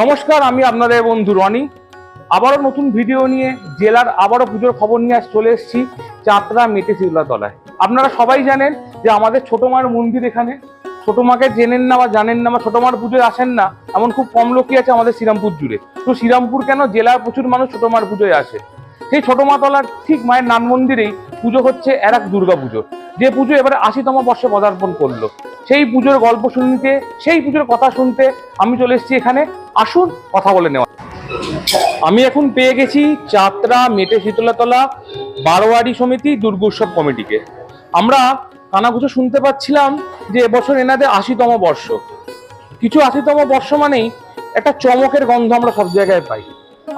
নমস্কার, আমি আপনাদের বন্ধু রনি। আবারও নতুন ভিডিও নিয়ে জেলার আবারও পুজোর খবর নিয়ে চলে এসেছি চাতরা মেটে তলায়। আপনারা সবাই জানেন যে আমাদের ছোট মার মন্দির এখানে। ছোট মাকে জেনেন না বা জানেন না বা ছোট মার পুজোয় আসেন না, এমন খুব কম লোকই আছে আমাদের শ্রীরামপুর জুড়ে। তো শ্রীরামপুর কেন? জেলার প্রচুর মানুষ ছোট মার পুজোয় আসে। সেই ছোট মা তলার ঠিক মায়ের নান মন্দিরেই পুজো হচ্ছে আর এক দুর্গা পুজো। যে পুজো এবারে আশিতম বর্ষে পদার্পণ করল। সেই পুজোর গল্প শুনতে, সেই পুজোর কথা শুনতে আমি চলে এসেছি এখানে। আসুন কথা বলে নেওয়া আমি এখন পেয়ে গেছি চাতরা মেটে শীতলাতলা বারোয়ারি সমিতি দুর্গোৎসব কমিটিকে। আমরা কানাগুছো শুনতে পাচ্ছিলাম যে এবছর এনাদের আশিতম বর্ষ। কিছু আশিতম বর্ষ মানেই একটা চমকের গন্ধ আমরা সব জায়গায় পাই।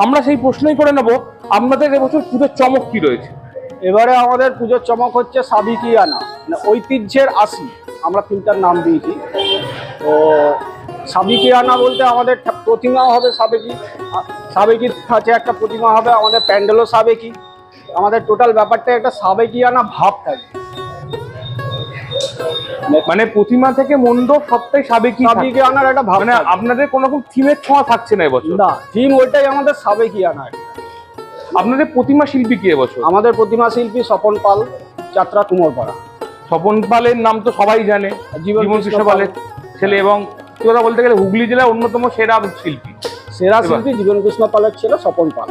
আমরা সেই প্রশ্নই করে নেব, আপনাদের এবছর পুজোর চমক কি রয়েছে? এবারে আমাদের পুজোর চমক হচ্ছে সাবিকিয়ানা মানে ঐতিহ্যের আশি। আমরা তিনটার নাম দিয়েছি। তো সাবিকিয়ানা বলতে আমাদের প্রতিমা হবে সাবেকি। সাবেকির কাছে একটা প্রতিমা হবে, আমাদের প্যান্ডেলও সাবেকি। আমাদের টোটাল ব্যাপারটা একটা সাবেকিয়ানা ভাব থাকে। মানে প্রতিমা থেকে মণ্ডপ সবটাই সাবেকি থাকে। সাবিকিয়ানার একটা ভাব মানে আপনাদের কোনো রকম থিমের ছোঁয়া থাকছে না এবছর? না থিম ওইটাই আমাদের সাবেকিয়ানা আপনাদের প্রতিমা শিল্পী কি এবছর? আমাদের প্রতিমা শিল্পী স্বপন পাল যাত্রা কুমোরপাড়া স্বপন পালের নাম তো সবাই জানে জীবন কৃষ্ণ পালের ছেলে এবং কথা বলতে গেলে হুগলি জেলার অন্যতম সেরা শিল্পী। সেরা শিল্পী জীবন কৃষ্ণ পালের ছিল স্বপন পাল।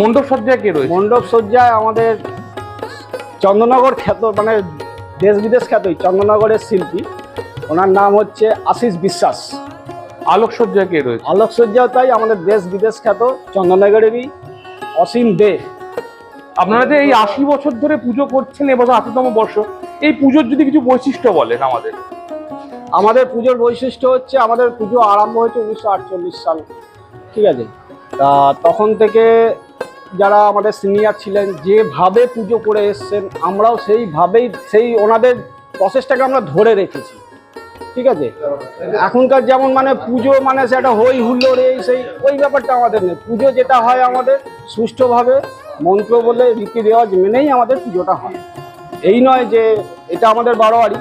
মণ্ডপ সজ্জায় কে রয়েছে? মণ্ডপ সজ্জায় আমাদের চন্দননগর খ্যাত মানে দেশ বিদেশ খ্যাতই চন্দননগরের শিল্পী ওনার নাম হচ্ছে আশিস বিশ্বাস। আলোক সজ্জায় কে রয়েছে? আলোকসজ্জাও তাই আমাদের দেশ বিদেশ খ্যাত চন্দননগরেরই অসীম দে আপনারা যে এই আশি বছর ধরে পুজো করছেন এবছর আশিতম বর্ষ এই পুজোর যদি কিছু বৈশিষ্ট্য বলেন আমাদের। আমাদের পুজোর বৈশিষ্ট্য হচ্ছে আমাদের পুজো আরম্ভ হয়েছে উনিশশো আটচল্লিশ সাল। ঠিক আছে? তা তখন থেকে যারা আমাদের সিনিয়র ছিলেন, যেভাবে পুজো করে এসছেন, আমরাও সেইভাবেই, সেই ওনাদের প্রসেসটাকে আমরা ধরে রেখেছি। ঠিক আছে? এখনকার যেমন মানে পুজো মানে সেটা হই হুল্লোড়, এই সেই, ওই ব্যাপারটা আমাদের নেই। পুজো যেটা হয় আমাদের সুষ্ঠুভাবে, মন্ত্র বলে রীতি রেওয়াজ মেনেই আমাদের পুজোটা হয়। এই নয় যে এটা আমাদের বারোয়ারি,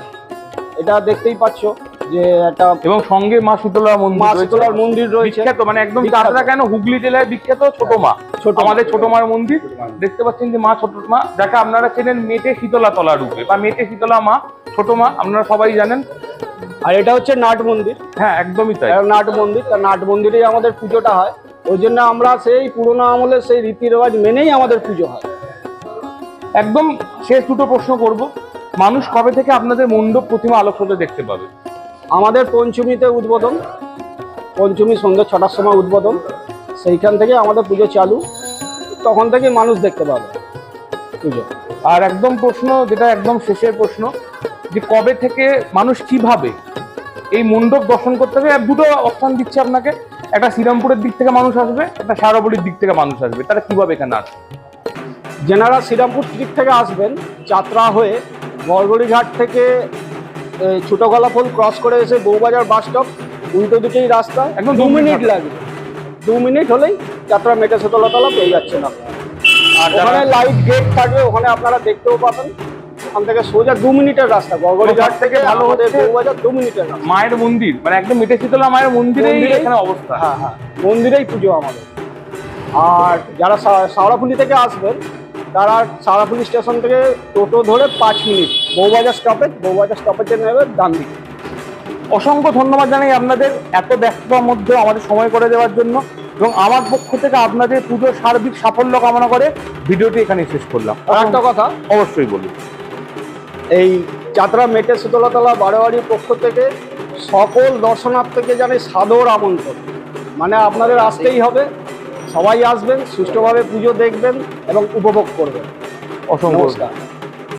এটা দেখতেই পাচ্ছ। যে একটা এবং সঙ্গে মা শীতলা মন্দির মা। শীতলার মন্দির রয়েছে। বিখ্যাত মানে একদম বিখ্যাত। কেন হুগলি জেলায় বিখ্যাত? ছোট মা। ছোট আমাদের ছোট মার মন্দির। দেখতে পাচ্ছেন যে মা ছোট মা। যাকে আপনারা চেনেন মেটে শীতলা তলা রূপে বা মেটে শীতলা মা ছোট মা আপনারা সবাই জানেন। আর এটা হচ্ছে নাট মন্দির। হ্যাঁ একদমই তাই। নাট মন্দির। তা নাট মন্দিরেই আমাদের পুজোটা হয়। ওই জন্য আমরা সেই পুরোনো আমলের সেই রীতি রেওয়াজ মেনেই আমাদের পুজো হয়। একদম শেষ দুটো প্রশ্ন করব। মানুষ কবে থেকে আপনাদের মণ্ডপ প্রতিমা আলোকসজ্জা দেখতে পাবে? আমাদের পঞ্চমীতে উদ্বোধন পঞ্চমী সন্ধ্যে ছটার সময় উদ্বোধন, সেইখান থেকে আমাদের পুজো চালু, তখন থেকে মানুষ দেখতে পাবে পুজো। আর একদম প্রশ্ন, যেটা একদম শেষের প্রশ্ন, যে কবে থেকে মানুষ কীভাবে এই মণ্ডপ দর্শন করতে হবে দুটো অপশন দিচ্ছে আপনাকে। একটা শ্রীরামপুরের দিক থেকে মানুষ আসবে, একটা সারাবলির দিক থেকে মানুষ আসবে। তারা কীভাবে এখানে আসবে? যেনারা শ্রীরামপুর দিক থেকে আসবেন, যাত্রা হয়ে গড়গড়িঘাট থেকে ছোটো গলাফল ক্রস করে এসে বউবাজার বাস স্টপ উল্টো দিকেই রাস্তা একদম দু মিনিট লাগবে দু মিনিট হলেই যাত্রা মেটে তলা পেয়ে যাচ্ছেন আপনারা ওখানে লাইট গেট থাকবে ওখানে আপনারা দেখতেও পাবেন। ওখান থেকে সোজা দু মিনিটের রাস্তা গড়গড়িঘাট থেকে ভালো হতে বউবাজার দু মিনিটের রাস্তা। মায়ের মন্দির মানে একদম মেটে শীতলা মায়ের মন্দিরেই এখানে অবস্থা। হ্যাঁ হ্যাঁ মন্দিরেই পুজো আমাদের। আর যারা সা- শাওড়াফুলি থেকে আসবেন তারা শাওড়াফুলি স্টেশন থেকে টোটো ধরে পাঁচ মিনিট বৌবাজার স্টপেজ বৌবাজার স্টপেজে নেবে ডান দিকে। অসংখ্য ধন্যবাদ জানাই আপনাদের এত ব্যস্ততার মধ্যে আমাদের সময় করে দেওয়ার জন্য এবং আমার পক্ষ থেকে আপনাদের পুজোর সার্বিক সাফল্য কামনা করে ভিডিওটি এখানে শেষ করলাম। আর একটা কথা। অবশ্যই বলুন। এই যাত্রা মেটে শীতলতলা বারোয়ারির পক্ষ থেকে সকল দর্শনার্থীকে জানে সাদর আমন্ত্রণ। মানে আপনাদের আসতেই হবে। সবাই আসবেন সুষ্ঠুভাবে পুজো দেখবেন এবং উপভোগ করবেন। অসংখ্য